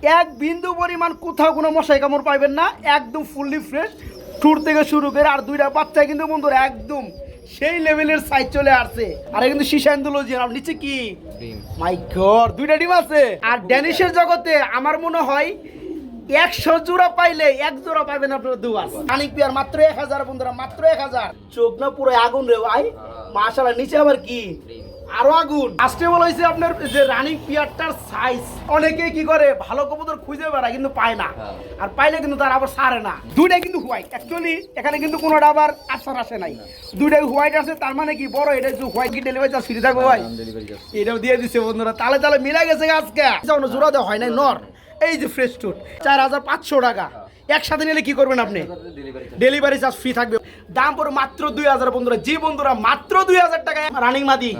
এক বিন্দু পরিমাণ কোথাও কোনো মশাই কামড় পাইবেন না একদম ফুললি ফ্রেশ ট্যুর থেকে শুরু করে আর দুইটা বাচ্চা কিন্তু বন্ধুরা একদম সেই লেভেলের সাইজ চলে আসছে। আর কিন্তু শিশান্দুলজি আর নিচে কি? মাই গড দুইটা ডিম আছে? আর ড্যানিশের জগতে আমার মনে হয় একশো জোড়া পাইলে এক জোড়া পাইবেন আপনারা দুয়ার পিয়ার মাত্র এক হাজার বন্ধুরা মাত্র এক হাজার। চোখ না পুরো আগুন রে ভাই। মাশাআল্লাহ নিচে আবার কি? আরও আগুন। আজকে বলা হয়েছে আপনার যে রানিং পিয়ারটার সাইজ অনেকে কি করে ভালো কবুতর খুঁজে বেড়ায় কিন্তু পায় না। হ্যাঁ। আর পাইলে কিন্তু তার আবার সারে না। দুইটাই কিন্তু হোয়াইট অ্যাকচুয়ালি এখানে কিন্তু কোনোটা আবার আসার আসে নাই। দুইটাই হোয়াইট আছে তার মানে কি বড় এটা যে হোয়াইট কি ডেলিভারি চার্জ ফ্রি থাকবে ভাই? এটাও দিয়ে দিছে বন্ধুরা। তালে তালে মিলা গেছে আজকে। জোড়া দেওয়া হয় নাই নর। এই যে ফ্রেশ টুট চার হাজার পাঁচশো টাকা। একসাথে নিলে কি করবেন আপনি? ডেলিভারি চার্জ ফ্রি থাকবে। দাম পড়ে মাত্র দুই হাজার বন্ধুরা। যে বন্ধুরা মাত্র দুই হাজার টাকায় রানিং মাদি।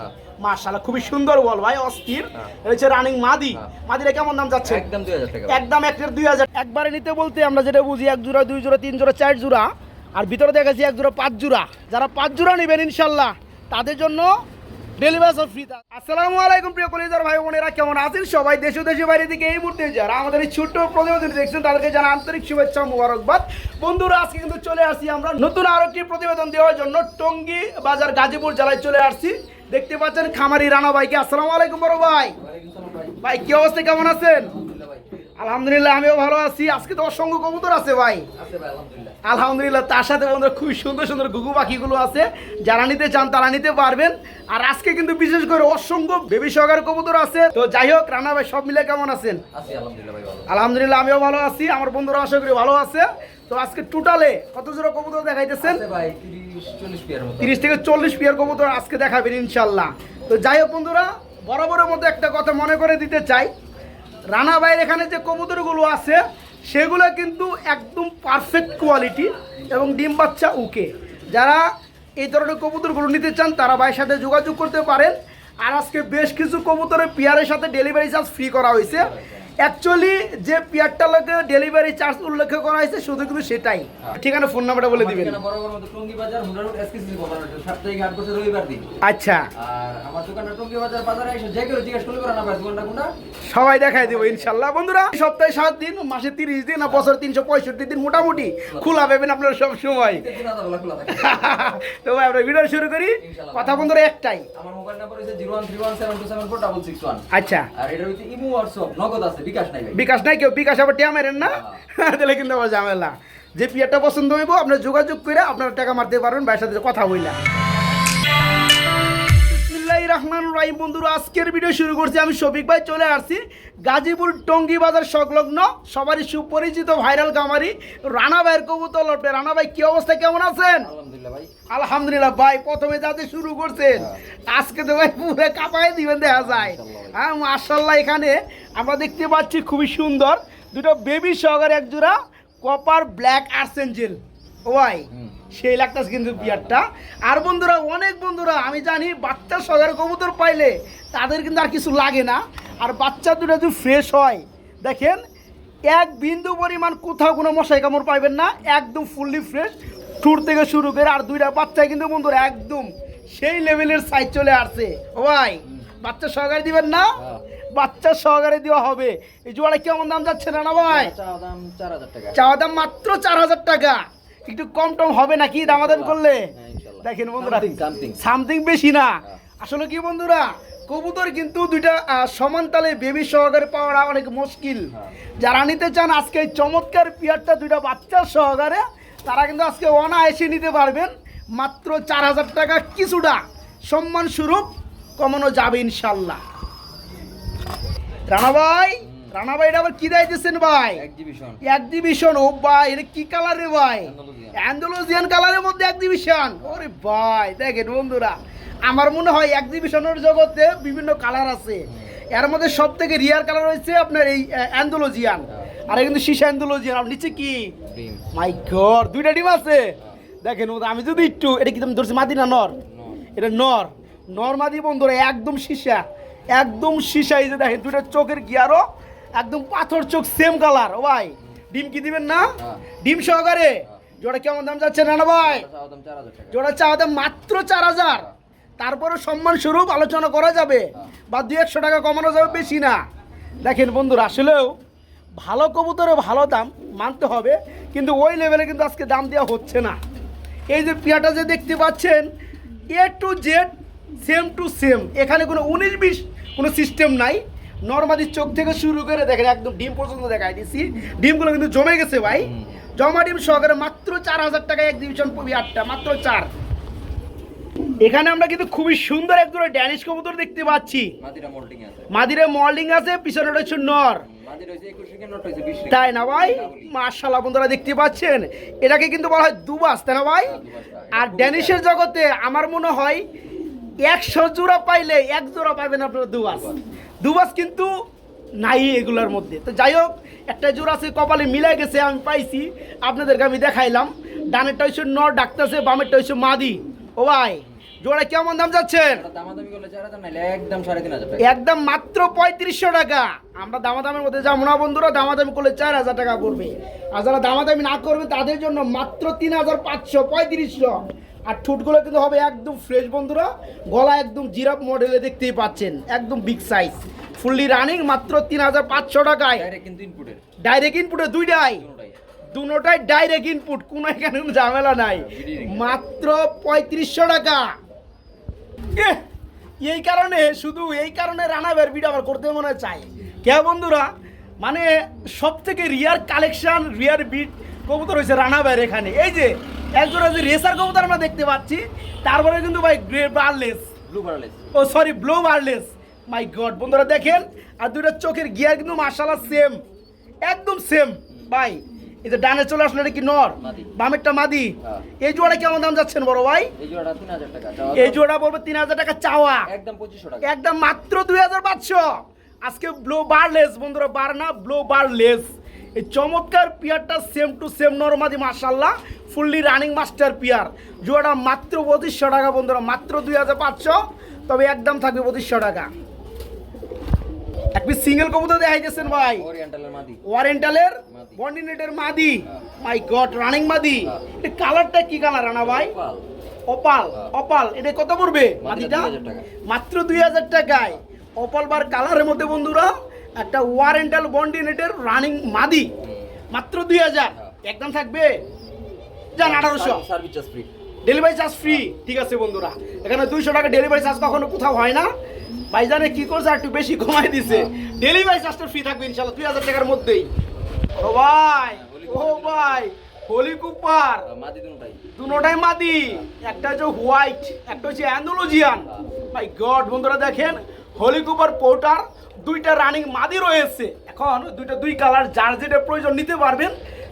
খুবই সুন্দর বল ভাই অস্থির। হ্যাঁ। রানিং মাদি। হ্যাঁ। মাদিরা কেমন দাম যাচ্ছে? একদম টাকা একদম একটার দুই হাজার। একবারে নিতে বলতে আমরা যেটা বুঝি এক জোড়া দুই জোড়া তিন জোড়া চার জোড়া। আর ভিতরে এক জোড়া পাঁচ জোড়া। যারা পাঁচ জোড়া নেবেন ইনশাল্লাহ তাদের জন্য ডেলিভারি ফ্রি আসসালামু আলাইকুম প্রিয় কলেজার ভাই বোনেরা কেমন আছেন সবাই? দেশ ও বাইরে থেকে এই মুহূর্তে যারা আমাদের এই ছোট্ট প্রতিবেদন দেখছেন তাদেরকে জানা আন্তরিক শুভেচ্ছা মুবারকবাদ। বন্ধুরা আজকে কিন্তু চলে আসছি আমরা নতুন আরও একটি প্রতিবেদন দেওয়ার জন্য টঙ্গী বাজার গাজীপুর জেলায় চলে আসছি। দেখতে পাচ্ছেন খামারি রানা ভাইকে। আসসালামু আলাইকুম বড় ভাই। ভাই কি অবস্থা? কেমন আছেন? আলহামদুলিল্লাহ আমিও ভালো আছি। আজকে তো অসংখ্য কবুতর আছে ভাই। আলহামদুলিল্লাহ। তার সাথে বন্ধুরা খুব সুন্দর সুন্দর গুগু পাখিগুলো আছে। যারা নিতে চান তারা নিতে পারবেন। আর আজকে কিন্তু বিশেষ করে অসংখ্য বেবি সহকার কবুতর আছে। তো যাই হোক রানা ভাই সব মিলে কেমন আছেন? আলহামদুলিল্লাহ আমিও ভালো আছি। আমার বন্ধুরা আশা করি ভালো আছে। তো আজকে টোটালে কত জোড়া কবুতর দেখাইতেছেন? ভাই তিরিশ থেকে চল্লিশ পিয়ার কবুতর আজকে দেখাবেন ইনশাল্লাহ। তো যাই হোক বন্ধুরা, বরাবরের মধ্যে একটা কথা মনে করে দিতে চাই। রানা ভাইয়ের এখানে যে কবুতরগুলো আছে, সেগুলো কিন্তু একদম পারফেক্ট কোয়ালিটি এবং ডিম বাচ্চা উকে যারা এই ধরনের কবুতরগুলো নিতে চান, তারা ভাইয়ের সাথে যোগাযোগ করতে পারেন। আর আজকে বেশ কিছু কবুতরের পেয়ারের সাথে ডেলিভারি চার্জ ফ্রি করা হয়েছে। অ্যাকচুয়ালি যে পেয়ারটা লোকে ডেলিভারি চার্জ উল্লেখ করা হয়েছে শুধু কিন্তু সেটাই। ঠিকানা ফোন নাম্বারটা বলে দিবেন। বাজার রোড এসকেসি বলার সাপ্তাহিক আট বছর রবিবার দিন। আচ্ছা। আর আমার দোকানটা টঙ্গী বাজার বাজারে এসে যে কেউ জিজ্ঞেস করলে না দোকানটা কোনটা? সবাই দেখাই দেবো ইনশাল্লাহ। বন্ধুরা সপ্তাহে সাত দিন মাসে তিরিশ দিন আর বছর তিনশো পঁয়ষট্টি দিন মোটামুটি খোলা পাবেন আপনারা সব সময়। তো ভাই আমরা ভিডিও শুরু করি। কথা বন্ধুরা একটাই। আমার মোবাইল নাম্বার হচ্ছে zero one three one seven two seven four double six one. আচ্ছা। আর এটা হচ্ছে ইমো হোয়াটসঅ্যাপ নগদ আছে। বিকাশ নাই কেউ বিকাশ আবার টিয়া মেরেন না। তাহলে কিন্তু আবার ঝামেলা। যে পিয়ারটা পছন্দ হইব আপনার যোগাযোগ করে আপনারা টাকা মারতে পারবেন ভাইয়ের সাথে কথা বললাম বিসমিল্লাহির রহমানির রহিম। বন্ধুরা আজকের ভিডিও শুরু করছি। আমি শফিক ভাই চলে আসছি। গাজীপুর টঙ্গী বাজার সংলগ্ন সবারই সুপরিচিত ভাইরাল কামারি রানা ভাইয়ের কবুতর লটে রানা ভাই কি অবস্থা? কেমন আছেন? আলহামদুলিল্লাহ ভাই। প্রথমে যাতে শুরু করছেন আজকে তো ভাই পুরো কাপায় দিবেন দেখা যায়। হ্যাঁ মার্শাল্লাহ এখানে আমরা দেখতে পাচ্ছি খুবই সুন্দর দুটো বেবি সহকারে এক জোড়া কপার ব্ল্যাক আর্সেঞ্জেল ওয়াই। সেই লাগতেছে কিন্তু বিয়ারটা। আর বন্ধুরা অনেক বন্ধুরা আমি জানি বাচ্চা সহকারে কবুতর পাইলে তাদের কিন্তু আর কিছু লাগে না। আর বাচ্চা দুটো যদি ফ্রেশ হয় দেখেন এক বিন্দু পরিমাণ কোথাও কোনো মশাই কামড় পাইবেন না একদম ফুললি ফ্রেশ টুর থেকে শুরু করে আর দুইটা বাচ্চা কিন্তু বন্ধুরা একদম সেই লেভেলের সাইজ চলে আসছে। ও ভাই বাচ্চা সহকারে দিবেন না? হ্যাঁ। বাচ্চা সহকারে দেওয়া হবে। এই জোয়ারে কেমন দাম যাচ্ছে না না ভাই? চাওয়া চার হাজার টাকা। চাওয়া দাম মাত্র চার হাজার টাকা। একটু কম টম হবে নাকি দামাদাম করলে? হ্যাঁ, দেখেন বন্ধুরা. সামথিং বেশি না। আসলে কি বন্ধুরা কবুতর কিন্তু দুইটা সমান তালে বেবি সহকারে পাওয়া অনেক মুশকিল। হ্যাঁ। যারা নিতে চান আজকে এই চমৎকার পিয়ারটা দুইটা বাচ্চার সহকারে তারা কিন্তু আজকে অনায়াসে নিতে পারবেন। মাত্র চার হাজার টাকা কিছুটা সম্মান স্বরূপ কমানো যাবে ইনশাল্লাহ। রানা ভাই রানা ভাই এটা আবার কি দিতেছেন ভাই? এক্সিবিশন এক্সিবিশন ও ভাই এটা কি কালার রে ভাই? Andalusian. কালারের মধ্যে এক্সিবিশন ওরে ভাই দেখেন বন্ধুরা আমার মনে হয় এক্সিবিশনের জগতে বিভিন্ন কালার আছে। এর মধ্যে সব থেকে রিয়ার কালার হচ্ছে আপনার এই অ্যান্ডোলজিয়ান আর কিন্তু শিশা অ্যান্ডোলজিয়ান আর নিচে কি? মাই গড দুইটা ডিম আছে? দেখেন বন্ধু, আমি যদি একটু এটা কি তুমি ধরছি মাদি না নর? এটা নর। নর মাদি বন্ধুরা একদম সীসা। একদম সীসা এই যে দেখেন দুইটা চোখের গিয়ারও একদম পাথর চোখ সেম কালার ও ভাই ডিম কি দিবেন না? হ্যাঁ। ডিম সহকারে? জোড়া কেমন দাম যাচ্ছে না না ভাই? জোড়া চাওয়া দাম মাত্র চার হাজার। তারপরে সম্মান স্বরূপ আলোচনা করা যাবে। বা দু একশো টাকা কমানো যাবে বেশি না। দেখেন বন্ধুরা আসলেও ভালো কবুতরে ভালো দাম মানতে হবে কিন্তু ওই লেভেলে কিন্তু আজকে দাম দেওয়া হচ্ছে না। এই যে পিয়াটা যে দেখতে পাচ্ছেন A to Z same to same এখানে কোনো উনিশ বিশ কোনো সিস্টেম নাই। নর্মালি চোখ থেকে শুরু করে দেখেন একদম ডিম পর্যন্ত দেখাই দিচ্ছি ডিমগুলো কিন্তু জমে গেছে ভাই। জমা ডিম সহকারে মাত্র চার হাজার টাকা এক ডিভিশন পবি আটটা মাত্র চার। এখানে আমরা কিন্তু খুবই সুন্দর একজোড়া ড্যানিশ কবুতর দেখতে পাচ্ছি। মাদিরা মোল্ডিং আছে। পিছনে রয়েছে নর। মাদির হইছে 21 রিঙ্গিত নট হইছে 20 রিঙ্গিত তাই না ভাই? মার্শাল্লাহ বন্ধুরা দেখতে পাচ্ছেন? এটাকে কিন্তু বলা হয় দুবাস তাই না ভাই? আর ড্যানিশের জগতে আমার মনে হয় একশো জোড়া পাইলে এক জোড়া পাবেন আপনারা দুবাস। দুবাস কিন্তু নাই এগুলোর মধ্যে। তো যাই হোক একটা জোড়া আছে কপালে মিলে গেছে আমি পাইছি। আপনাদেরকে আমি দেখাইলাম। ডানেরটা হচ্ছে নর ডাকতেছে বামেরটা হচ্ছে মাদি। ও ভাই জোড়া কেমন দাম যাচ্ছেন? এটা দামাদামি করলে 4000 নাইলে একদম 3500 টাকা। একদম মাত্র পঁয়ত্রিশশো টাকা। আমরা দামাদামের মধ্যে যাব না বন্ধুরা। দামাদামি করলে চার হাজার টাকা পড়বে। আর যারা দামাদামি না করবে তাদের জন্য মাত্র তিন হাজার পাঁচশো পঁয়ত্রিশশো। আর ঠুটগুলো কিন্তু হবে একদম ফ্রেশ বন্ধুরা। গলা একদম জিরাপ মডেলে দেখতেই পাচ্ছেন একদম বিগ সাইজ ফুললি রানিং মাত্র তিন হাজার পাঁচশো টাকায়। ডাইরেক্ট কিন্তু ইনপুটের ডাইরেক্ট ইনপুটে দুইটাই। দুটাই ডাইরেক্ট ইনপুট কোনো এখানে কোনো ঝামেলা নাই। মাত্র পঁয়ত্রিশশো টাকা। এই কারণে শুধু এই কারণে রানাবের ভিডিও আবার করতে মনে চাই কে বন্ধুরা মানে সব থেকে রিয়ার কালেকশন রিয়ার বিট কবুতর হয়েছে রানাবের এখানে। এই যে একজন যে রেসার কবুতর আমরা দেখতে পাচ্ছি তারপরে কিন্তু ভাই grey barless. Blue barless O sorry blow barless my god বন্ধুরা দেখেন আর দুটো চোখের গিয়ার কিন্তু মার্শাল্লাহ সেম একদম সেম ভাই এই যে ডানে চলে আসলো এটা কি নর। বামেরটা মাদি? হ্যাঁ। এই জোড়া কেমন দাম যাচ্ছেন বড় ভাই? এই জোড়াটা 3000 টাকা এই জোড়া বলব তিন হাজার টাকা চাওয়া। একদম 2500 টাকা। একদম মাত্র দুই হাজার পাঁচশো। আজকে ব্লো বারলেস বন্ধুরা বার না ব্লো বারলেস এই চমৎকার পিয়ারটা সেম টু সেম নরমাদি মার্শাল্লাহ ফুললি রানিং মাস্টার পিয়ার। জোড়াটা মাত্র পঁচিশশো টাকা বন্ধুরা মাত্র দুই হাজার পাঁচশো। তবে একদম থাকবে পঁচিশশো টাকা। এক পিস সিঙ্গেল কবুতর দেখাইতেছেন ভাই। ওয়ারেন্টালের মাদি। বন্ডিনেটের মাদি। মাই গড রানিং মাদি। হ্যাঁ। এটা কালারটা কি কালার আনা ভাই? অপাল হ্যাঁ। অপাল এটা কত পড়বে? মাদিটা মাদিটা? 2000 টাকা। মাত্র দুই হাজার টাকায়। অপাল বার কালারের মধ্যে বন্ধুরা। একটা ওয়ারেন্টাল বন্ডিনেটের রানিং মাদি। মাত্র দুই হাজার। হ্যাঁ। একদম থাকবে? যান আঠারোশো। Service charge free delivery charge free ঠিক আছে বন্ধুরা। এখানে দুইশো টাকা ডেলিভারি চার্জ কখনো কোথাও হয় না। ভাইজানে কি করছে? একটু বেশি কমাই দিছে। ডেলিভারি চার্জটা ফ্রি থাকবে ইনশাল্লাহ। দুই হাজার টাকার মধ্যেই। ও ভাই ও ভাই হোলি কুপার দুটোটাই মাদি। একটা হচ্ছে হোয়াইট একটা হচ্ছে অ্যান্ডোলজিয়ান ভাই গড বন্ধুরা দেখেন হোলি কুপার পোর্টার দুইটা রানিং মাদি রয়েছে। এখন দুইটা দুই কালার যার যেটা প্রয়োজন নিতে পারবেন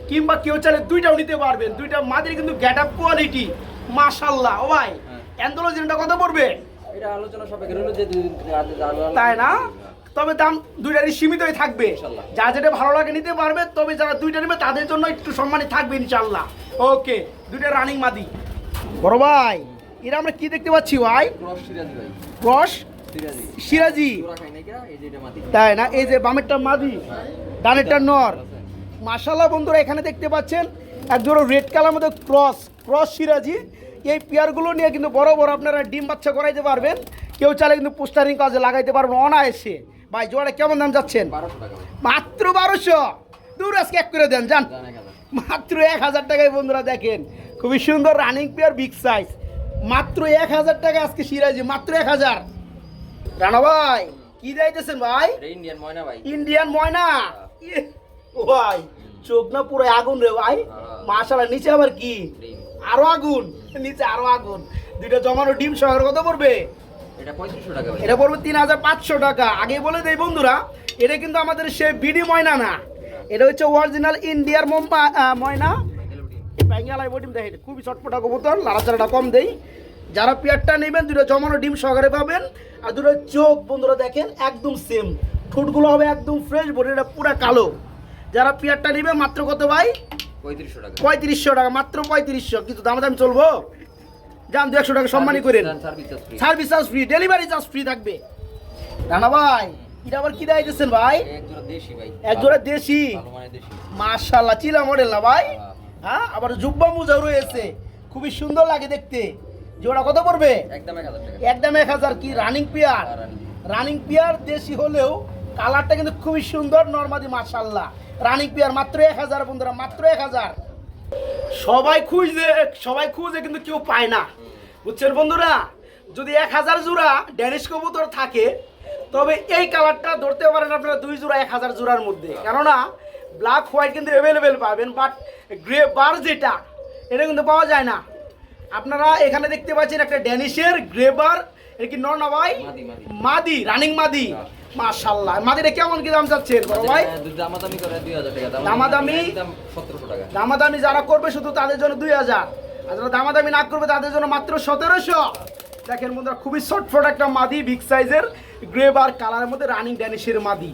কিংবা কেউ চাইলে দুইটাও নিতে পারবেন। দুইটা মাদির কিন্তু গেট আপ কোয়ালিটি মাশাল্লাহ ও ভাই। অ্যান্ডোলজিয়ানটা কত পড়বে? এটা আলোচনা সাপেক্ষে রইল যে তাই না? তবে দাম দুইটারই সীমিতই থাকবে। যা যেটা ভালো লাগে নিতে পারবে তবে যারা দুইটা নেবে তাদের জন্য একটু সম্মানী থাকবে ইনশাল্লাহ ওকে দুইটা রানিং মাদি। বড় ভাই এরা আমরা কি দেখতে পাচ্ছি ভাই? ক্রস সিরাজি। তাই না? এই যে বামেরটা মাদি ডানেরটা নর। মাশাল্লাহ বন্ধুরা এখানে দেখতে পাচ্ছেন একজোড়ো রেড কালার মধ্যে ক্রস ক্রস সিরাজি। এই পেয়ারগুলো নিয়ে কিন্তু বড় বড় আপনারা ডিম বাচ্চা করাইতে পারবেন। কেউ চাইলে কিন্তু পোস্টারিং কাজে লাগাইতে পারবেন অনায়াসে। ভাই জোড়া কেমন দাম যাচ্ছেন? মাত্র বারোশো। দূর আজকে এক করে দেন যান। মাত্র এক হাজার টাকায় বন্ধুরা দেখেন খুবই সুন্দর রানিং পেয়ার বিগ সাইজ মাত্র এক হাজার টাকা আজকে সিরাজি মাত্র এক হাজার। রানা ভাই কি যাইতেছেন ভাই? ইন্ডিয়ান ময়না ভাই। ইন্ডিয়ান ময়না? ইয়ে, ভাই চোখ না পুরো আগুন রে ভাই। মাশাআল্লাহ নিচে আবার কি? আরও আগুন নিচে আরও আগুন। দুইটা জমানো ডিম শহর কত পড়বে? এটা পঁয়ত্রিশশো টাকা এটা পড়বে তিন হাজার পাঁচশো টাকা। আগে বলে দেই বন্ধুরা এটা কিন্তু আমাদের সে বিডি ময়না না। এটা হচ্ছে অরিজিনাল ইন্ডিয়ার মোম্পা ময়না। ব্যাঙ্গালাই বডিম দেখেন খুবই চটপটা কবুতর লাড়াচাড়াটা কম দেই। যারা পেয়ারটা নেবেন দুটো জমানো ডিম সহকারে পাবেন। আর দুটো চোখ বন্ধুরা দেখেন একদম সেম ঠোঁটগুলো হবে একদম ফ্রেশ বডিটা পুরো কালো। যারা পেয়ারটা নেবে মাত্র কত ভাই? পঁয়ত্রিশশো টাকা। পঁয়ত্রিশশো টাকা মাত্র পঁয়ত্রিশশো। কিন্তু দাম দাম চলবো? যান দু একশো টাকা সম্মানই করেন। Service charge free delivery charge free থাকবে। রানা ভাই এটা আবার কি দেয় দিচ্ছেন ভাই? এক জোড়া দেশি মাশাল্লাহ চিলা মডেল না ভাই? হ্যাঁ। আবার জুব্বা মুজাও রয়েছে। খুবই সুন্দর লাগে দেখতে। জোড়া কত পড়বে? একদম এক হাজার কি রানিং পেয়ার রানী। পেয়ার দেশি হলেও কালারটা কিন্তু খুবই সুন্দর নর্মাদি মাশাল্লাহ রানিং পেয়ার মাত্র এক হাজার বন্ধুরা মাত্র এক হাজার। সবাই খুঁজে সবাই খুঁজে কিন্তু কেউ পায় না। বুঝছেন বন্ধুরা? যদি এক হাজার জোড়া ড্যানিশ কবুতর থাকে তবে এই কালারটা ধরতে পারেন আপনারা দুই জোড়া এক হাজার জোড়ার মধ্যে। কেননা ব্ল্যাক হোয়াইট কিন্তু অ্যাভেলেবেল পাবেন বাট গ্রে বার যেটা এটা কিন্তু পাওয়া যায় না। আপনারা এখানে দেখতে পাচ্ছেন একটা ড্যানিশের গ্রেবার। এটা কি নর না ভাই? মাদি, রানিং মাদি। মাশাল্লাহ মাদিটা কেমন কি দাম চাচ্ছেন? বড় ভাই? দামাদামি করে 2000 টাকা। দামাদামি? দাম 1700 টাকা। দামাদামি যারা করবে শুধু তাদের জন্য দুই হাজার। আর যারা দামাদামি না করবে তাদের জন্য মাত্র সতেরোশো। দেখেন বন্ধুরা খুবই শর্টফট একটা মাদি বিগ সাইজের গ্রে বার কালারের মধ্যে রানিং ড্যানিশের মাদি।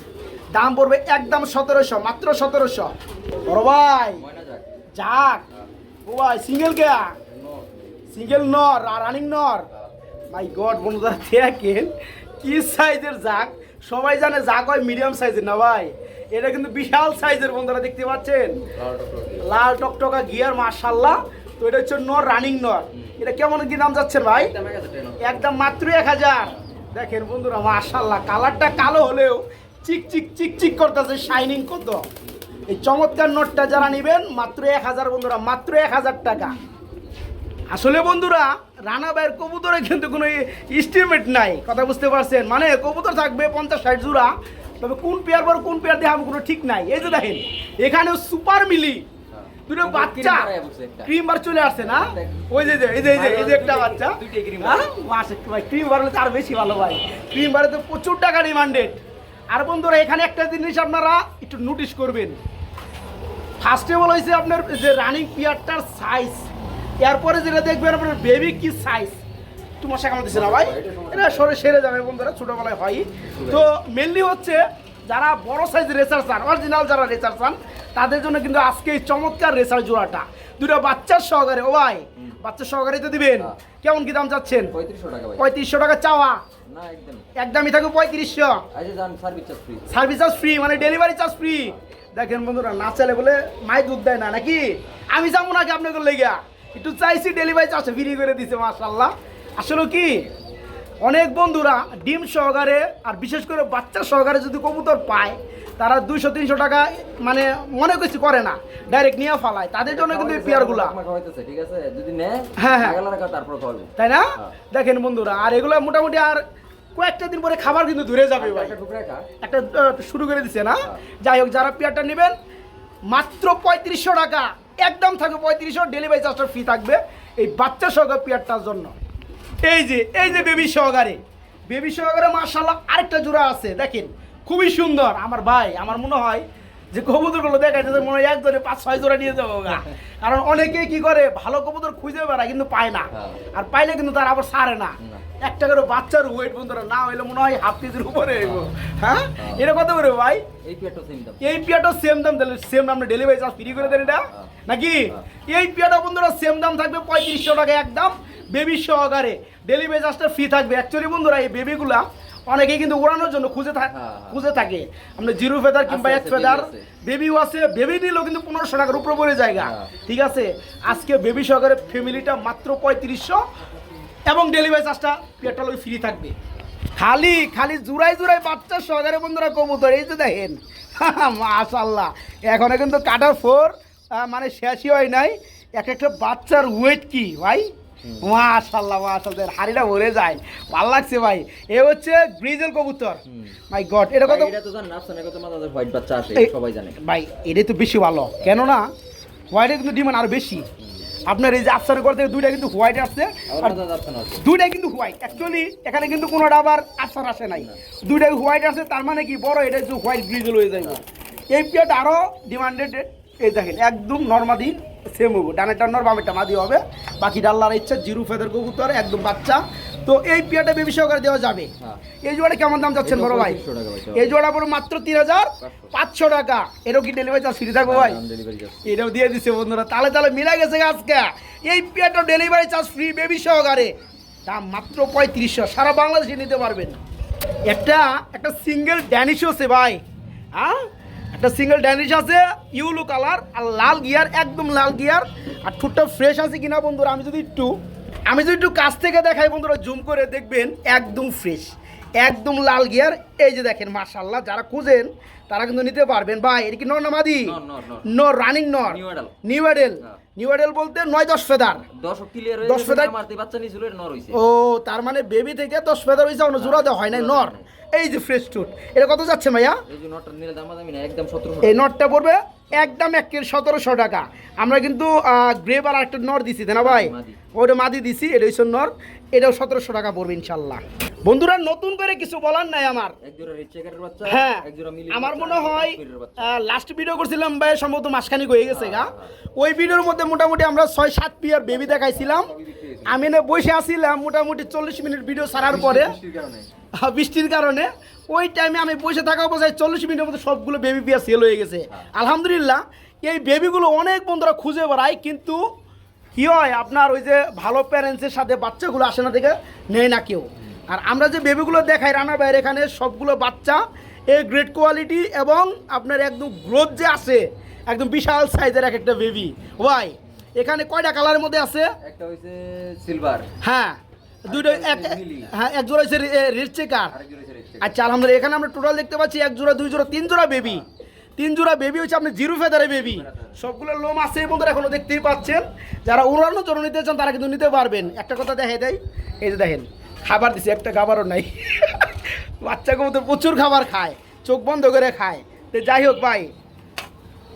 দাম পড়বে একদম সতেরোশো মাত্র সতেরোশো। বড় ভাই? যাক। ও ভাই সিঙ্গেল কে? সিঙ্গেল নর আর রানিং নর মাই গড বন্ধুরা দেখেন কি? সাইজের জাক সবাই জানে জাক হয় মিডিয়াম সাইজের না ভাই? এটা কিন্তু বিশাল সাইজের বন্ধুরা, দেখতে পাচ্ছেন? লাল টকটকা গিয়ার মাশাল্লাহ তো এটা হচ্ছে নর রানিং নর এটা কেমন কি দাম যাচ্ছে ভাই? দাম 1000 টাকা নাও। একদম মাত্র এক হাজার। দেখেন বন্ধুরা মাশাল্লাহ কালারটা কালো হলেও চিক চিক চিক চিক করতেছে শাইনিং কত? এই চমৎকার নোটটা যারা নেবেন, মাত্র এক হাজার বন্ধুরা, মাত্র এক হাজার টাকা। আসলে বন্ধুরা রানা ভাইয়ের কবুতরে কিন্তু কোনো এস্টিমেট নাই কথা বুঝতে পারছেন? মানে কবুতর থাকবে পঞ্চাশ ষাট জোড়া তবে কোন পেয়ার পর কোন পেয়ার দিয়ে কোনো ঠিক নাই। এই যে দেখেন এখানে সুপার মিলি দুটো বাচ্চা। ক্রিম বার চলে আসছে না? ওই যে এই যে এই যে এই যে একটা বাচ্চা। হ্যাঁ ভাই ক্রিম বার হলে আর বেশি ভালো ভাই। ক্রিম বারে তো প্রচুর টাকা ডিমান্ডেড আর বন্ধুরা এখানে একটা জিনিস আপনারা একটু নোটিশ করবেন। ফার্স্টে বলা হয়েছে আপনার যে রানিং পিয়ারটার সাইজ এরপরে যেটা দেখবেন আপনার বেবি কি সাইজ তোমার শেখানো দিচ্ছে না ভাই। এটা সরে সেরে যাবে বন্ধুরা ছোটোবেলায় হয়। তো মেনলি হচ্ছে যারা বড় সাইজ রেসার চান অরিজিনাল যারা রেসার চান তাদের জন্য কিন্তু আজকে এই চমৎকার রেসার জোড়াটা। দুটো বাচ্চার সহকারে ও ভাই বাচ্চার সহকারে তো দিবেন। হ্যাঁ। কেমন কি দাম চাচ্ছেন? 3500 টাকা পঁয়ত্রিশশো টাকা চাওয়া? একদমই থাকবে পঁয়ত্রিশশো। সার্ভিস চার্জ ফ্রি মানে ডেলিভারি চার্জ ফ্রি দেখেন বন্ধুরা না চাইলে বলে মাই দুধ দেয় না নাকি? আমি যাব নাকি আপনাকে লেগে? একটু চাইছি ডেলিভারি চার্জ ফ্রি করে দিছে মাশাল্লাহ আসলে কি অনেক বন্ধুরা ডিম সহকারে আর বিশেষ করে বাচ্চা সহকারে যদি কবুতর পায় তারা দুইশো তিনশো টাকা মানে মনে কিছু করে না ডাইরেক্ট নিয়ে ফালায়। তাদের জন্য কিন্তু পেয়ারগুলা ঠিক আছে? যদি হ্যাঁ, হ্যাঁ। তারপর তাই না? হ্যাঁ। দেখেন বন্ধুরা আর এগুলো মোটামুটি আর কয়েকটা দিন পরে খাবার কিন্তু ধরে যাবে ভাই। একটা শুরু করে দিছে না? যাই হোক যারা পেয়ারটা নেবেন মাত্র পঁয়ত্রিশশো টাকা। একদম থাকবে পঁয়ত্রিশশো ডেলিভারি চার্জটা ফ্রি থাকবে এই বাচ্চা সহকার পেয়ারটার জন্য। এই যে এই যে বেবি সহকারে বেবি সহকারে মার্শাল্লাহ আরেকটা জোড়া আছে দেখেন খুবই সুন্দর। আমার ভাই আমার মনে হয় যে কবুতরগুলো দেখা যাচ্ছে মনে হয় এক ধরে পাঁচ ছয় জোড়া নিয়ে যাব কারণ অনেকে কি করে ভালো কবুতর খুঁজে বেড়ায় কিন্তু পায় না। হ্যাঁ। আর পাইলে কিন্তু তার আবার সারে না। একটা করে বাচ্চার ওয়েট বন্ধুরা না হইলে মনে হয় হাফ কেজির উপরে হইব। হ্যাঁ? এটা কত করে ভাই? এই পেটটা সেম দাম। এই পিয়াটা সেম দাম তাহলে সেম দাম ডেলিভারি চার্জ ফ্রি করে দেন এটা। হ্যাঁ। নাকি? এই পিয়াটা বন্ধুরা সেম দাম থাকবে পঁয়ত্রিশশো টাকা একদম বেবি সহকারে ডেলিভারি চার্জটা ফ্রি থাকবে। অ্যাকচুয়ালি বন্ধুরা এই বেবিগুলা অনেকেই কিন্তু উড়ানোর জন্য খুঁজে থাকে হ্যাঁ, হ্যাঁ। খুঁজে থাকে। আমরা জিরো ফেদার কিংবা এক ফেদার। বেবিও আছে। বেবি নিলেও কিন্তু পনেরোশো টাকার উপরে পড়ে জায়গা হ্যাঁ। ঠিক আছে? আজকে বেবি সহকারে ফ্যামিলিটা মাত্র পঁয়ত্রিশশো। এবং ডেলিভারি চার্জটা পেট্রোল ফ্রি থাকবে। খালি খালি জুড়াই জুড়াই বাচ্চা সহকারে বন্ধুরা কবুতর এই যে দেখেন। মাশাল্লাহ এখনও কিন্তু কাটার ফোর মানে শেষই হয় নাই। এক একটা বাচ্চার ওয়েট কি ভাই? মাশাল্লাহ মাশাল্লাহ হাড়িটা ভরে যায়। ভালো লাগছে ভাই। এ হচ্ছে ব্রিজেল কবুতর। মাই গড এটা কত? ভাই, এটা তো জান নাফসানে কত মাথাতে হোয়াইট বাচ্চা আসে সবাই জানে। ভাই এটাই তো বেশি ভালো। কেননা হোয়াইটের কিন্তু ডিমান্ড আরও বেশি। আপনার এই যে আফসার ঘর থেকে দুইটা কিন্তু হোয়াইট আসছে। দুইটাই কিন্তু হোয়াইট অ্যাকচুয়ালি এখানে কিন্তু কোনোটা আবার আফসার আসে নাই। দুইটা হোয়াইট আসে তার মানে কি? বড় এটা যে হোয়াইট ব্রিজ হয়ে যাবে এই পিয়াটা আরও ডিমান্ডেড এই দেখেন একদম নর্মাদিন সেম হব ডানেরটা নর বামেরটা মাদি হবে। বাকি ডাল্লার ইচ্ছা জিরু ফেদের কবুতর একদম বাচ্চা। তো এই পিয়াটা বেবি সহকারে দেওয়া যাবে। হ্যাঁ। এই জোড়া কেমন দাম যাচ্ছেন বড় ভাই? 3500 টাকা ভাই, চলো। এই জোড়া পড়ো মাত্র তিন হাজার পাঁচশো। টাকা। এরও কি ডেলিভারি চার্জ ফ্রি থাকব ভাই? এটাও দিয়ে দিচ্ছে বন্ধুরা। তাহলে তাহলে মিলা গেছে আজকে। এই পেয়ারটা ডেলিভারি চার্জ ফ্রি বেবি সহকারে। দাম মাত্র পঁয়ত্রিশশো। সারা বাংলাদেশে নিতে পারবেন। একটা একটা সিঙ্গেল ড্যানিশ আছে ভাই। হ্যাঁ? একটা সিঙ্গেল ড্যানিশ আছে ইউলো কালার আর লাল গিয়ার একদম লাল গিয়ার আর ঠোঁটটা ফ্রেশ আছে কিনা বন্ধুরা আমি যদি একটু আমি যদি একটু কাছ থেকে দেখাই বন্ধুরা জুম করে দেখবেন একদম ফ্রেশ একদম লাল গিয়ার এই যে দেখেন মার্শাল্লাহ যারা খুঁজেন তারা কিন্তু নিতে পারবেন। ভাই এটা কি নর না মাদি? নর, রানিং নর। নিউ এডেল। নিউ এডেল বলতে নয় দশ ফেদার। দশ ফেদার- ও তার মানে বেবি থেকে দশ ফেদার হয়েছে জোড়া দেওয়া হয় নাই নর। এই যে ফ্রেশ টুট এটা কত যাচ্ছে ভাইয়া? এই যে নটটা নিলে দাম দামি না একদম 1700 এই নটটা পড়বে একদম এক কেজি সতেরোশো টাকা। আমরা কিন্তু গ্রেভ আর একটা নর দিছি তাই না ভাই। ওটা মাদি দিছি এটা হচ্ছে নর এটাও সতেরোশো টাকা পড়বে ইনশাল্লাহ। বন্ধুরা নতুন করে কিছু বলার নাই আমার। হ্যাঁ আমার মনে হয় লাস্ট ভিডিও করছিলাম ভাই সম্ভবত মাসখানিক হয়ে গেছে গা। ওই ভিডিওর মধ্যে মোটামুটি আমরা ছয় সাত পিয়ার বেবি দেখাইছিলাম। আমি না বসে আসছিলাম মোটামুটি চল্লিশ মিনিট ভিডিও ছাড়ার পরে। বৃষ্টির কারণে। বৃষ্টির কারণে। ওই টাইমে আমি বসে থাকা অবস্থায় চল্লিশ মিনিটের মধ্যে সবগুলো বেবি পিয়া সেল হয়ে গেছে। আলহামদুলিল্লাহ এই বেবিগুলো অনেক বন্ধুরা খুঁজে বেড়ায় কিন্তু কি হয় আপনার ওই যে ভালো প্যারেন্টসের সাথে বাচ্চাগুলো আসে না দেখে নেয় না কেউ। আর আমরা যে বেবিগুলো দেখাই রান্না বাইরে এখানে সবগুলো বাচ্চা এ গ্রেট কোয়ালিটি এবং আপনার একদম গ্রোথ যে আছে একদম বিশাল সাইজের এক একটা বেবি ওয়াই এখানে কয়টা কালারের মধ্যে আছে? একটা হইছে সিলভার হ্যাঁ দুইটা এক হ্যাঁ এক জোড়া হচ্ছে রেড চেকার আচ্ছা আলহামদুলিল্লাহ এখানে আমরা টোটাল দেখতে পাচ্ছি এক জোড়া দুই জোড়া তিন জোড়া বেবি তিন জোড়া বেবি হচ্ছে আপনি জিরো ফেদারে বেবি সবগুলো লোম আছে বন্ধুরা এখনও দেখতেই পাচ্ছেন। যারা উড়ানো জন্য নিতে চান তারা কিন্তু নিতে পারবেন। একটা কথা দেখে দেয় এই যে দেখেন খাবার দিছে একটা খাবারও নাই। বাচ্চা কবুতর প্রচুর খাবার খায় চোখ বন্ধ করে খায়। তো যাই হোক ভাই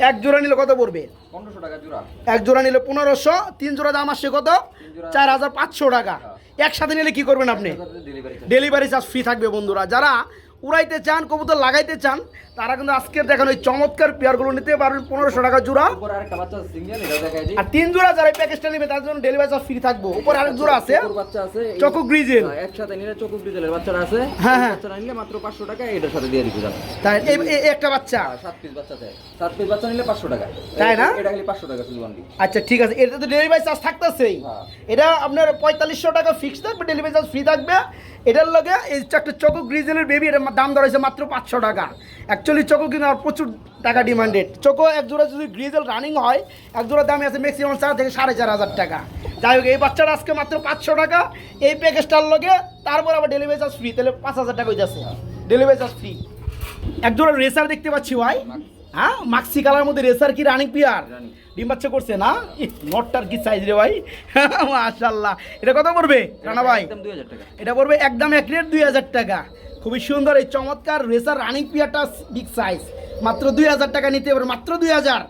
এক জোড়া নিলে কত পড়বে? 1500 টাকা জোড়া। এক জোড়া নিলে পনেরোশো তিন জোড়া দাম আসছে কত? চার হাজার পাঁচশো টাকা। একসাথে নিলে কি করবেন আপনি? Delivery delivery charge. ফ্রি থাকবে বন্ধুরা। যারা উড়াইতে চান কবুতর লাগাইতে চান তারা কিন্তু আজকের দেখানো এই চমৎকার পেয়ারগুলো নিতে পারবেন পনেরোশো টাকা জোড়া। আর তিন জোড়া যারা প্যাকেজটা নেবে তার জন্য ডেলিভারি চার্জ ফ্রি থাকব। উপরে আরেক জোড়া আছে বাচ্চা আছে চকো গ্রিজেল হ্যাঁ, একসাথে নিলে চকু গ্রিজেলের বাচ্চারা আছে। হ্যাঁ, হ্যাঁ। বাচ্চারা নিলে মাত্র 500 টাকা এটার সাথে দিয়ে দিতে যাবে। তাই এই একটা বাচ্চা। সাত পিস বাচ্চা চাই। সাত পিস বাচ্চা নিলে 500 টাকা। তাই না? এটা খালি 500 টাকা শুধু আচ্ছা ঠিক আছে। এটা তো ডেলিভারি চার্জ থাকতেছেই। হ্যাঁ। এটা আপনার পঁয়তাল্লিশশো টাকা ফিক্স থাকবে ডেলিভারি চার্জ ফ্রি থাকবে। এটার লগে এই একটা চকো গ্রিজেলের বেবি এটার দাম ধরেছে মাত্র পাঁচশো টাকা। অ্যাকচুয়ালি চকো কিন্তু আর প্রচুর টাকা ডিমান্ডেড চকো এক জোড়া যদি গ্রিজেল রানিং হয় এক জোড়া দামে আছে ম্যাক্সিমাম চার থেকে সাড়ে চার হাজার টাকা। যাই হোক এই বাচ্চাটা আজকে মাত্র পাঁচশো টাকা। এই প্যাকেজটার লগে তারপর আবার ডেলিভারি চার্জ ফ্রি তাহলে পাঁচ হাজার টাকা হয়ে যাচ্ছে। ডেলিভারি চার্জ ফ্রি এক জোড়া রেসার দেখতে পাচ্ছি ভাই। হ্যাঁ মাক্সি কালার মধ্যে রেসার কি রানিং পিয়ার। ডিম বাচ্চা করছে না? নটটার কি সাইজ রে ভাই? মাশাল্লাহ এটা কত পড়বে? রানা ভাই? একদম 2000 টাকা। এটা পড়বে একদম এক রেট দুই হাজার টাকা। খুবই সুন্দর এই চমৎকার রেসার রানিং পিয়ারটা বিগ সাইজ মাত্র দুই হাজার টাকা নিতে পারবে মাত্র দুই হাজার।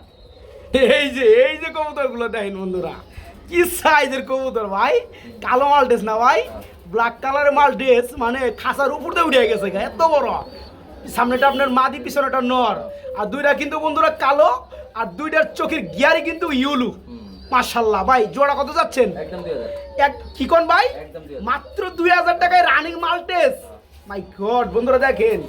এই যে এই যে কবুতরগুলো দেখেন বন্ধুরা কি সাইজের কবুতর ভাই? কালো মাল মালটেস না ভাই? ব্ল্যাক কালারের মালটেস মানে খাসার উপর দিয়ে উঠে গেছে গা, এত বড়। সামনেটা আপনার মাদি পিছনেটা নর। আর দুইটা কিন্তু বন্ধুরা কালো আর দুইটার চোখের গিয়ারি কিন্তু ইউলু মাশাল্লাহ ভাই জোড়া কত যাচ্ছেন? একদম 2000 এক কি কোন ভাই? একদম 2000 মাত্র দুই হাজার টাকায় রানিং মাল্টেস মাই গড বন্ধুরা দেখেন?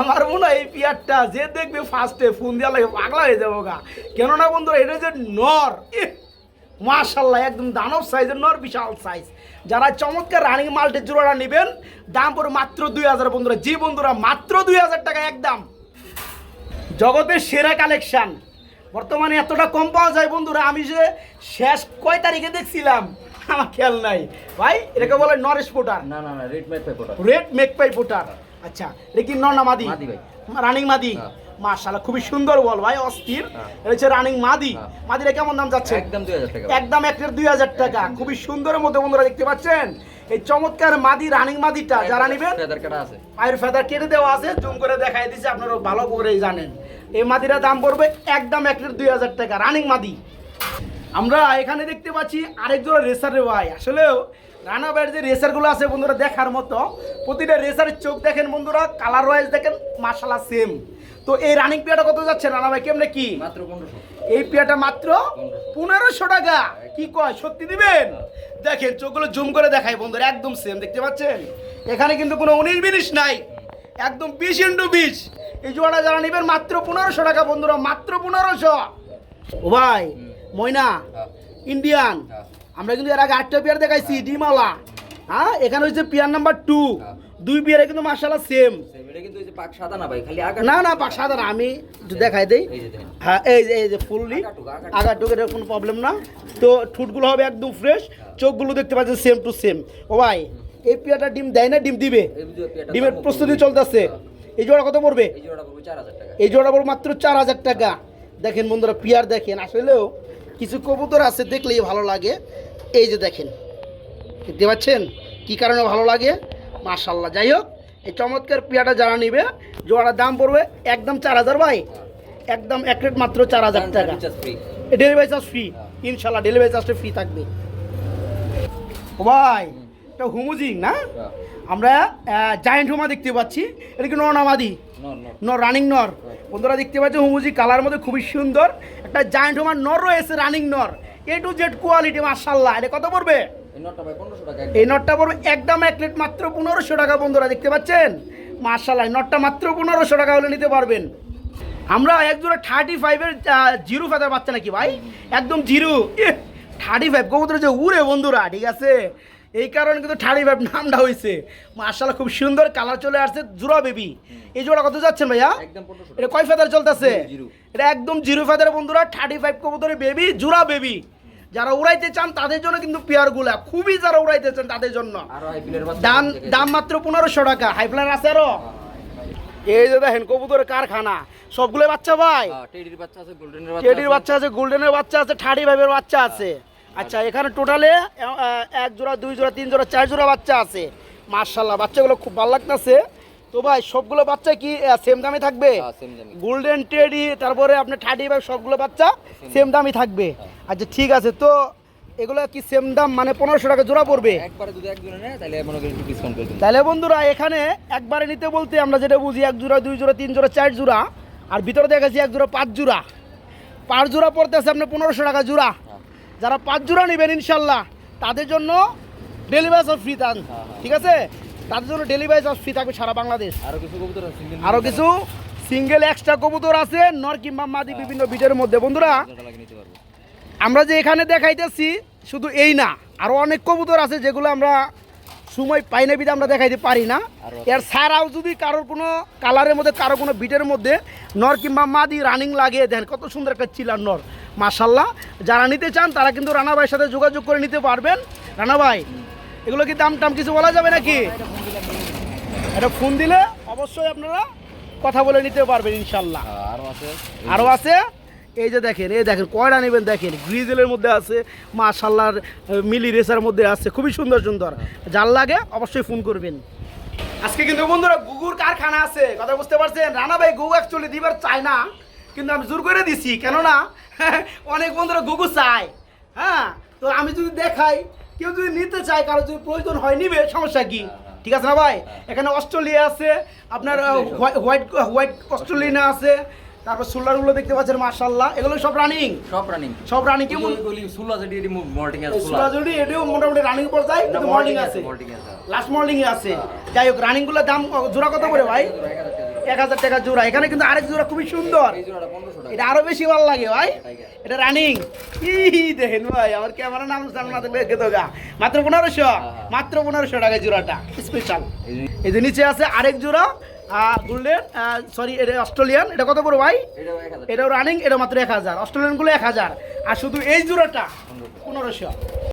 আমার মনে হয় এই পিয়ারটা যে দেখবে ফার্স্টে ফোন দেওয়া লাগে পাগলা হয়ে যাব গা। কেননা বন্ধুরা, এটা যে নর মাশাল্লাহ একদম দানব সাইজের নর, বিশাল সাইজ যারা চমৎকার রানিং মাল্টের জোড়াটা নেবেন, দাম পড়ে মাত্র দুই হাজার বন্ধুরা। জি বন্ধুরা, মাত্র দুই হাজার টাকা একদম। জগতের সেরা কালেকশন বর্তমানে এতটা কম পাওয়া যায় বন্ধুরা, আমি যে শেষ কয় তারিখে দেখছিলাম? আমার খেয়াল নাই। ভাই এটাকে বলে নরেশ পোটার না না না রেড পেপার রেড মেক পাই পোটার আচ্ছা এটা কি নর না মাদি? মাদি ভাই। রানিং মাদি? হ্যাঁ। মাশাআল্লাহ খুবই সুন্দর বল ভাই অস্থির। হ্যাঁ। এটা হচ্ছে রানিং মাদি। হ্যাঁ। মাদিটা কেমন দাম যাচ্ছে? একদম 2000 টাকা। একদম একটা দুই হাজার টাকা। খুবই সুন্দরের মধ্যে বন্ধুরা দেখতে পাচ্ছেন। এই চমৎকার মাদি রানিং মাদিটা যারা নেবেন ফেদার কাটা আছে। পায়ের ফেদার কেটে দেওয়া আছে। জুম করে দেখাই দিচ্ছে আপনারা ভালো করেই জানেন। এই মাদিরা দাম পড়বে একদম এক দুই হাজার টাকা রানিং মাদি। আমরা এখানে দেখতে পাচ্ছি আরেক জোড়া রেসার রে ভাই। আসলেও রানা ভাইয়ের যে রেসারগুলো আছে বন্ধুরা দেখার মতো প্রতিটা রেসারের চোখ দেখেন বন্ধুরা কালার ওয়াইজ দেখেন মাসালা সেম তো এই রানিং পেয়াটা কত যাচ্ছে রানা ভাই কেমনে কি? মাত্র 1500 এই পেয়াটা মাত্র পনেরোশো। টাকা। কি কয় সত্যি দিবেন? দেখেন চোখগুলো জুম করে দেখাই বন্ধুরা একদম সেম দেখতে পাচ্ছেন? এখানে কিন্তু কোনো উনিশ বিনিশ নাই। একদম বিশ ইন্টু বিশ। এই জোড়াটা যারা নেবেন মাত্র পনেরোশো টাকা বন্ধুরা মাত্র পনেরোশো। ও ভাই ময়না হ্যাঁ। ইন্ডিয়ান। হ্যাঁ। আমরা কিন্তু এর আগে আটটা পেয়ার দেখাইছি ডিমালা। হ্যাঁ এখানে হচ্ছে পেয়ার নাম্বার টু হ্যাঁ। দুই পেয়ারে কিন্তু মার্শাল্লাহ সেম না ভাই খালি আগা না না পাক সাদা না, আমি দেখাই দেই। এই যে দেখেন। হ্যাঁ এই যে এই যে ফুললি। আগার কোনো প্রবলেম না। তো ঠুটগুলো হবে একদম ফ্রেশ চোখগুলো দেখতে পাচ্ছেন সেম টু সেম ও ভাই এই পেয়ারটা ডিম দেয় না? ডিম দিবে? ডিমের প্রস্তুতি চলতেছে। হ্যাঁ। এই জোড়া কত পড়বে? এই জোড়াটা পড়বে চার হাজার টাকা। এই জোড়া পড়বে মাত্র চার হাজার টাকা। দেখেন বন্ধুরা পিয়ার দেখেন। আসলেও কিছু কবুতর আছে দেখলেই ভালো লাগে। এই যে দেখেন দেখতে পাচ্ছেন? কী কারণে ভালো লাগে? মাশাল্লাহ যাই হোক এই চমৎকার পিয়াটা যারা নিবে জোড়ার দাম পড়বে একদম চার হাজার ভাই। একদম এক রেট মাত্র চার হাজার টাকা। ফ্রি ডেলিভারি চার্জ ফ্রি ইনশাল্লাহ ডেলিভারি চার্জটা ফ্রি থাকবে। ভাই এটা হুমুজিং না? আমরা জায়েন্ট হুমা দেখতে পাচ্ছি। এটা কি নরনামাদি নন নন নর রানিং নর বন্ধুরা দেখতে পাচ্ছি হুমুজি কালার মধ্যে খুবই সুন্দর। একটা জায়েন্ট হুমার নর রয়েছে রানিং নর। এ টু জেড কোয়ালিটি মার্শাল্লাহ এটা কত পড়বে? এই নটটা পড়বে একদম এক প্লেট মাত্র পনেরোশো টাকা বন্ধুরা দেখতে পাচ্ছেন? মার্শাল্লাহ নটটা মাত্র পনেরোশো টাকা হলে নিতে পারবেন। আমরা এক জোড়া থার্টি ফাইভের জিরো ফেদার পাচ্ছে নাকি ভাই? একদম জিরো। থার্টি ফাইভ কবুতর যে উড়ে বন্ধুরা ঠিক আছে? এই কারণে কিন্তু থার্টি ফাইভ নামটা হয়েছে। মার্শাল্লাহ খুব সুন্দর কালার চলে আসছে জুরা বেবি এই জোড়া কত যাচ্ছেন ভাইয়া? এটা কয় ফেদার চলতেছে? এটা একদম জিরো ফেদার বন্ধুরা থার্টি ফাইভ কবুতরের বেবি জুরা বেবি যারা উড়াইতে চান তাদের জন্য কিন্তু পেয়ারগুলা খুবই যারা উড়াইতে চান তাদের জন্য। দাম দাম মাত্র পনেরোশো টাকা। হাই ফ্লার আছে আরও? এই যে দেখেন কবুতরের কারখানা। সবগুলো বাচ্চা ভাই? টেডির বাচ্চা আছে গোল্ডেনের বাচ্চা বাচ্চা আছে গোল্ডেনের বাচ্চা আছে থার্টি ফাইভের বাচ্চা আছে। আচ্ছা এখানে টোটালে এক জোড়া দুই জোড়া তিন জোড়া চার জোড়া বাচ্চা আছে। মার্শাল্লাহ বাচ্চাগুলো খুব ভালো লাগতেছে। তো ভাই সবগুলো বাচ্চা কি সেম দামে থাকবে? গোল্ডেন টেডি তারপরে আপনার থার্টি ফাইভ সবগুলো বাচ্চা সেম দামই থাকবে। আচ্ছা ঠিক আছে তো এগুলো কি সেম দাম মানে পনেরোশো টাকা জোড়া পড়বে? তাহলে বন্ধুরা এখানে একবারে নিতে বলতে আমরা যেটা বুঝি এক জোড়া দুই জোড়া তিন জোড়া চার জোড়া আর ভিতরে দেখেছি এক জোড়া পাঁচ জোড়া। পাঁচ জোড়া পড়তেছে আপনার পনেরোশো টাকা জোড়া। যারা পাঁচ জোড়া নেবেন ইনশাল্লাহ তাদের জন্য ডেলিভারি অফ ফ্রি থাক। ঠিক আছে? তাদের জন্য ডেলিভারি অফ ফ্রি থাকবে সারা বাংলাদেশ। আরও কিছু কবুতর আছে আরও কিছু সিঙ্গেল এক্সট্রা কবুতর আছে নর কিংবা মাদি বিভিন্ন বিটের মধ্যে। বন্ধুরা আমরা যে এখানে দেখাইতেছি শুধু এই না আরও অনেক কবুতর আছে যেগুলো আমরা সময় পাই না বিধে আমরা দেখাইতে পারি না। এর ছাড়াও যদি কারোর কোনো কালারের মধ্যে কারও কোনো বিটের মধ্যে নর কিংবা মাদি রানিং লাগিয়ে দেন কত সুন্দর একটা চিলার নর মাশাল্লাহ যারা নিতে চান তারা কিন্তু রানা ভাইয়ের সাথে যোগাযোগ করে নিতে পারবেন। রানা ভাই এগুলো কি দাম টাম কিছু বলা যাবে নাকি? এটা ফোন দিলে অবশ্যই আপনারা কথা বলে নিতে পারবেন ইনশাল্লাহ হ্যাঁ, আরও আছে। আরও আছে? এই যে দেখেন এই দেখেন কয়টা নেবেন দেখেন গ্রিজেলের মধ্যে আছে মাশাল্লাহর মিলি রেসার মধ্যে আছে খুবই সুন্দর সুন্দর। যার লাগে অবশ্যই ফোন করবেন। আজকে কিন্তু বন্ধুরা গুগুর কারখানা আছে কথা বুঝতে পারছেন? রানা ভাই গুগু অ্যাকচুয়ালি দিবার চায় না কিন্তু আমি জোর করে দিছি কেননা অনেক বন্ধুরা গুগু চায় হ্যাঁ? তো আমি যদি দেখাই কেউ যদি নিতে চায় কারও যদি প্রয়োজন হয় নিবে সমস্যা কি? ঠিক আছে না ভাই? এখানে অস্ট্রেলিয়া আছে আপনার হোয়াইট হোয়াইট অস্ট্রেলিয়া আছে তারপর সোলারগুলো দেখতে পাচ্ছেন মার্শাল্লাহ এগুলো সব রানিং সব রানিং সব রানিং কেমন? গলি সুলা আছে ডিডি মর্টিং আছে সুলা সোলাজুরি এটাও মোটামুটি রানিং পর্যায়ে কিন্তু মর্নিং আছে লাস্ট মর্নিং এ আছে। যাই হোক রানিংগুলোর দাম জোড়া কত করে ভাই? এক হাজার টাকা জোড়া। এখানে কিন্তু আরেক জোড়া খুবই সুন্দর। এটা আরও বেশি ভালো লাগে ভাই। এটা রানিং দেখেন ভাই আমার ক্যামেরা নাম সামনে দেখবে গেতো গা। মাত্র পনেরোশো? মাত্র পনেরোশো টাকা জোড়াটা স্পেশাল এই যে নিচে আছে আরেক জোড়া। গোল্ডেন সরি এটা অস্ট্রেলিয়ান এটা কত করে ভাই? এটাও এটাও রানিং এটা মাত্র এক হাজার। অস্ট্রেলিয়ানগুলো এক হাজার। আর শুধু এই জোড়াটা পনেরোশো।